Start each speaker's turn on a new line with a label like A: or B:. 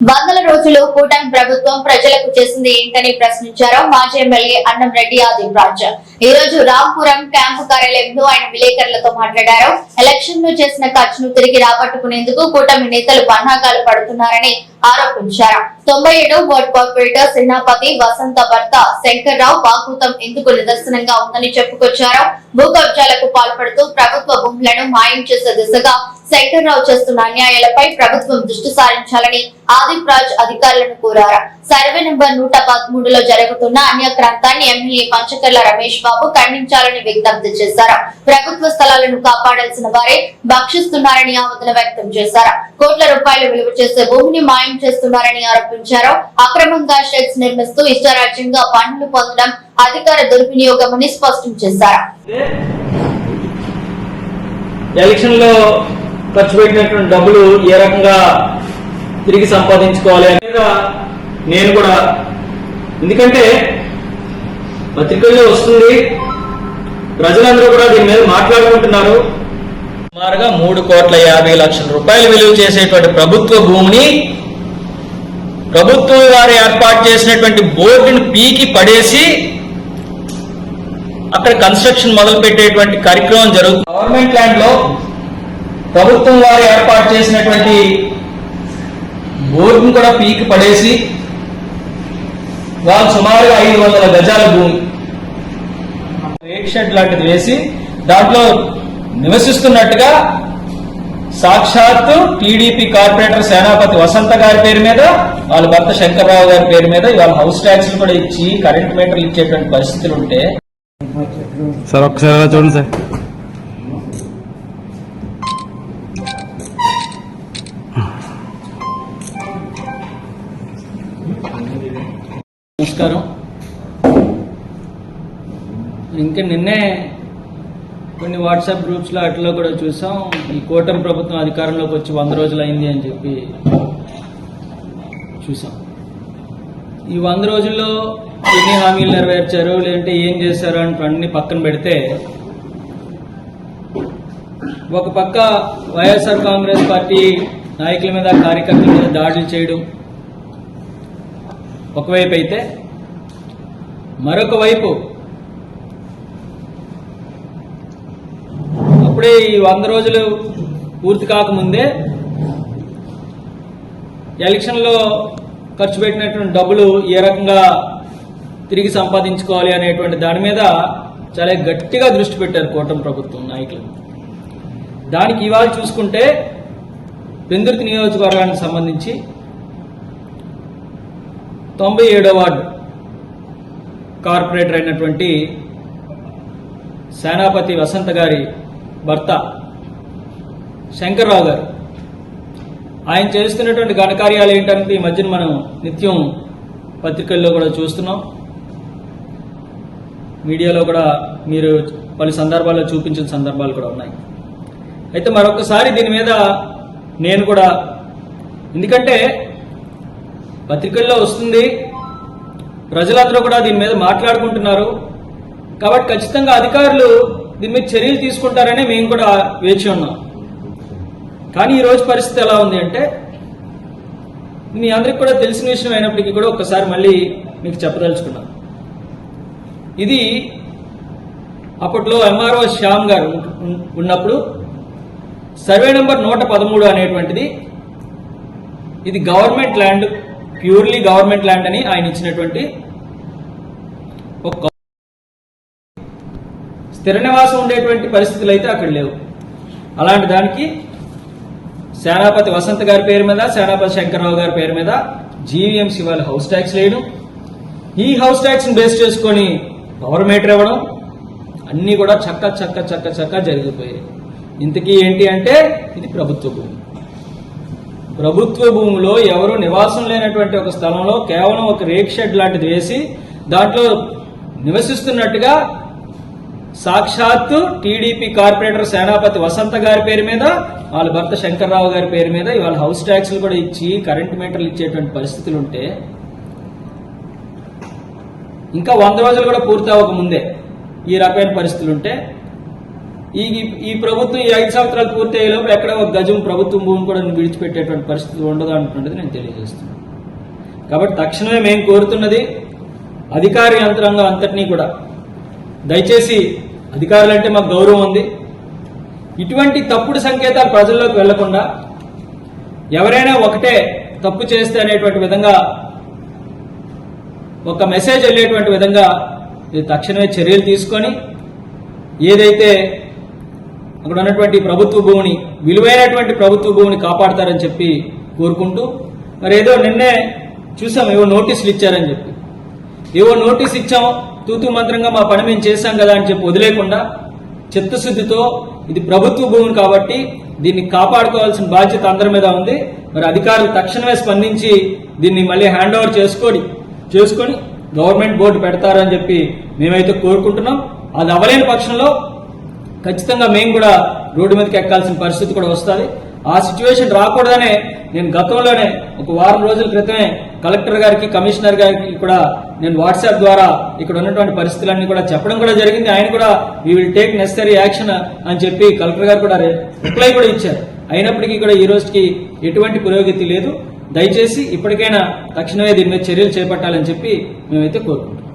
A: వందల రోజులు కూటమి ప్రభుత్వం ప్రజలకు చేసింది ఏంటని ప్రశ్నించారు మాజీ ఎమ్మెల్యే అన్నం రెడ్డి ఆదిల్ రాజ్ ఈ రోజు రాంపురం క్యాంపు కార్యాలయంలో ఆయన విలేకరులతో మాట్లాడారు. ఎలక్షన్లో చేసిన ఖర్చును తిరిగి రాబట్టుకునేందుకు కూటమి నేతలు పన్నాగాలు పడుతున్నారని ఆరోపించారు. తొంభై ఏడు వార్డ్ కార్పొరేటర్ సేనాపతి వసంత భర్త శంకర్ రావు బాకూతం నిదర్శనంగా ఉందని చెప్పుకొచ్చారు? భూ కబ్జాలకు పాల్పడుతూ ప్రభుత్వ భూములను మాయం చేసే దిశగా శంకర్ రావు చేస్తున్న అన్యాయాలపై ప్రభుత్వం దృష్టి సారించాలని ఆదిప్ రాజ్ అధికారులను కోరారు. సర్వే నెంబర్ నూట పదమూడులో జరుగుతున్న అన్యక్రాంతాన్ని ఎమ్మెల్యే పంచకర్ల రమేష్ బాబు ఖండించాలని విజ్ఞప్తి చేశారు. ప్రభుత్వ స్థలాలను కాపాడాల్సిన వారే భక్షిస్తున్నారని ఆవేదన వ్యక్తం చేశారు. కోట్ల రూపాయలు విలువ చేసే భూమిని మాయం చేస్తున్నారని ఆరోపించారు అక్రమంగా షెడ్స్ నిర్మిస్తూ ఇష్టారాజ్యంగా పన్నులు పొందడం అధికార దుర్వినియోగమని స్పష్టం చేశారు.
B: ఎలక్షన్లో ఖర్చు పెట్టినటువంటి డబ్బులు ఏ రకంగా తిరిగి సంపాదించుకోవాలి అనేది నేను కూడా ఎందుకంటే పత్రికల్లో వస్తుంది. ప్రజలందరూ కూడా దీని మీద మాట్లాడుకుంటున్నారు. సుమారుగా మూడు కోట్ల యాభై లక్షల రూపాయలు విలువ చేసేటువంటి ప్రభుత్వ భూమిని ప్రభుత్వం వారు ఏర్పాటు చేసినటువంటి బోర్డును పీకి పడేసి అక్కడ కన్స్ట్రక్షన్ మొదలు పెట్టేటువంటి కార్యక్రమం జరుగుతుంది. గవర్నమెంట్ ల్యాండ్లో ప్రభుత్వం వారు ఏర్పాటు చేసినటువంటి బోర్డును కూడా పీకి పడేసి వాళ్ళు సుమారుగా ఐదు వందల గజాల భూమి రేక్ షెడ్ లాంటిది వేసి దాంట్లో నివసిస్తున్నట్టుగా సాక్షాత్తు టీడీపీ కార్పొరేటర్ సేనాపతి వసంత గారి పేరు మీద వాళ్ళ భర్త శంకర్రావు గారి పేరు మీద ఇవాళ హౌస్ ట్యాక్స్ కూడా ఇచ్చి కరెంట్ మీటర్లు ఇచ్చేటువంటి పరిస్థితులు ఉంటే.
C: సార్ ఒక్కసారి చూడండి సార్.
B: నమస్కారం. ఇంకా నిన్నే కొన్ని వాట్సాప్ గ్రూప్స్లో అట్లా కూడా చూసాం. ఈ కూటమి ప్రభుత్వం అధికారంలోకి వచ్చి వంద రోజులు అయింది అని చెప్పి చూసాం. ఈ వంద రోజుల్లో ఎన్ని హామీలు నెరవేర్చారు? లేదంటే ఏం చేశారు అని అన్ని పక్కన పెడితే ఒక పక్క వైఎస్ఆర్ కాంగ్రెస్ పార్టీ నాయకుల మీద కార్యకర్తల మీద దాడులు చేయడం ఒకవైపు అయితే మరొక వైపు అప్పుడే ఈ వంద రోజులు పూర్తి కాకముందే ఎలక్షన్లో ఖర్చు పెట్టినటువంటి డబ్బులు ఏ రకంగా తిరిగి సంపాదించుకోవాలి అనేటువంటి దాని మీద చాలా గట్టిగా దృష్టి పెట్టారు కూటమి ప్రభుత్వం నాయకులు. దానికి ఇవాళ చూసుకుంటే పెందుర్తి నియోజకవర్గానికి సంబంధించి తొంభై ఏడో వార్డు కార్పొరేటర్ అయినటువంటి సేనాపతి వసంత గారి భర్త శంకర్రావు గారు. ఆయన చేస్తున్నటువంటి ఘనకార్యాలు ఏంటంటే ఈ మధ్యన మనం నిత్యం పత్రికల్లో కూడా చూస్తున్నాం. మీడియాలో కూడా మీరు పలు సందర్భాల్లో చూపించిన సందర్భాలు కూడా ఉన్నాయి. అయితే మరొకసారి దీని మీద నేను కూడా ఎందుకంటే పత్రికల్లో వస్తుంది ప్రజలందరూ కూడా దీని మీద మాట్లాడుకుంటున్నారు. కాబట్టి ఖచ్చితంగా అధికారులు దీని మీద చర్యలు తీసుకుంటారని మేము కూడా వేచి ఉన్నాం. కానీ ఈ రోజు పరిస్థితి ఎలా ఉంది అంటే మీ అందరికి కూడా తెలిసిన విషయం అయినప్పటికీ కూడా ఒక్కసారి మళ్ళీ మీకు చెప్పదలుచుకున్నాం. ఇది అప్పట్లో ఎంఆర్ఓ శ్యామ్ గారు ఉన్నప్పుడు సర్వే నెంబర్ నూట పదమూడు అనేటువంటిది ఇది government land purely government land అని ఆయన ఇచ్చినటువంటి ఒక స్థిర నివాసం ఉండేటువంటి పరిస్థితులు అయితే అక్కడ లేవు. అలాంటి దానికి సేనాపతి వసంత్ గారి పేరు మీద సేనాపతి శంకర్రావు గారి పేరు మీద జీవీఎంసీ వాళ్ళు హౌస్ ట్యాక్స్ వేయడం ఈ హౌస్ ట్యాక్స్ని బేస్ చేసుకొని పవర్ మీటర్ ఇవ్వడం అన్నీ కూడా చక్క చక్క చక్క చక్క జరిగిపోయాయి. ఇంతకీ ఏంటి అంటే ఇది ప్రభుత్వ భూమి. ప్రభుత్వ భూమిలో ఎవరు నివాసం లేనటువంటి ఒక స్థలంలో కేవలం ఒక రేక్ షెడ్ లాంటిది వేసి దాంట్లో నివసిస్తున్నట్టుగా సాక్షాత్తు టీడీపీ కార్పొరేటర్ సేనాపతి వసంత గారి పేరు మీద వాళ్ళ భర్త శంకర్రావు గారి పేరు మీద ఇవాళ హౌస్ ట్యాక్స్లు కూడా ఇచ్చి కరెంట్ మీటర్లు ఇచ్చేటువంటి పరిస్థితులు ఉంటే ఇంకా వంద రోజులు కూడా పూర్తి అవ్వక ముందే ఈ రకమైన పరిస్థితులు ఉంటే ఈ ఈ- ప్రభుత్వం ఈ ఐదు సంవత్సరాలు పూర్తి అయ్యేలోపు ఎక్కడ ఒక గజం ప్రభుత్వం భూమిని కూడా విడిచిపెట్టేటువంటి పరిస్థితి ఉండదు అంటున్నది నేను తెలియజేస్తున్నాను. కాబట్టి తక్షణమే మేము కోరుతున్నది అధికార యంత్రాంగం అంతటినీ కూడా దయచేసి అధికారులంటే మాకు గౌరవం ఉంది. ఇటువంటి తప్పుడు సంకేతాలు ప్రజల్లోకి వెళ్ళకుండా ఎవరైనా ఒకటే తప్పు చేస్తే అనేటువంటి విధంగా ఒక మెసేజ్ వెళ్ళేటువంటి విధంగా ఇది తక్షణమే చర్యలు తీసుకొని ఏదైతే అక్కడ ఉన్నటువంటి ప్రభుత్వ భూమిని విలువైనటువంటి ప్రభుత్వ భూమిని కాపాడతారని చెప్పి కోరుకుంటూ మరి ఏదో నిన్నే చూసాం ఏవో నోటీసులు ఇచ్చారని చెప్పి. ఏవో నోటీస్ ఇచ్చాం తూతు మంత్రంగా మా పని మేము చేశాం కదా అని చెప్పి వదిలేకుండా చిత్తశుద్ధితో ఇది ప్రభుత్వ భూమి కాబట్టి దీన్ని కాపాడుకోవాల్సిన బాధ్యత అందరి మీద ఉంది. మరి అధికారులు తక్షణమే స్పందించి దీన్ని మళ్ళీ హ్యాండ్ ఓవర్ చేసుకొని చేసుకొని గవర్నమెంట్ బోర్డు పెడతారని చెప్పి మేమైతే కోరుకుంటున్నాం. అది అవ్వలేని పక్షంలో ఖచ్చితంగా మేము కూడా రోడ్డు మీదకి ఎక్కాల్సిన పరిస్థితి కూడా వస్తుంది. ఆ సిచ్యువేషన్ రాకూడదనే నేను గతంలోనే ఒక వారం రోజుల క్రితమే కలెక్టర్ గారికి కమిషనర్ గారికి కూడా నేను వాట్సాప్ ద్వారా ఇక్కడ ఉన్నటువంటి పరిస్థితులన్నీ కూడా చెప్పడం కూడా జరిగింది. ఆయన కూడా we will take necessary action అని చెప్పి కలెక్టర్ గారు కూడా రిప్లై కూడా ఇచ్చారు. అయినప్పటికీ కూడా ఈ రోజుకి ఎటువంటి పురోగతి లేదు. దయచేసి ఇప్పటికైనా తక్షణమే దీని మీద చర్యలు చేపట్టాలని చెప్పి మేమైతే కోరుకుంటున్నాం.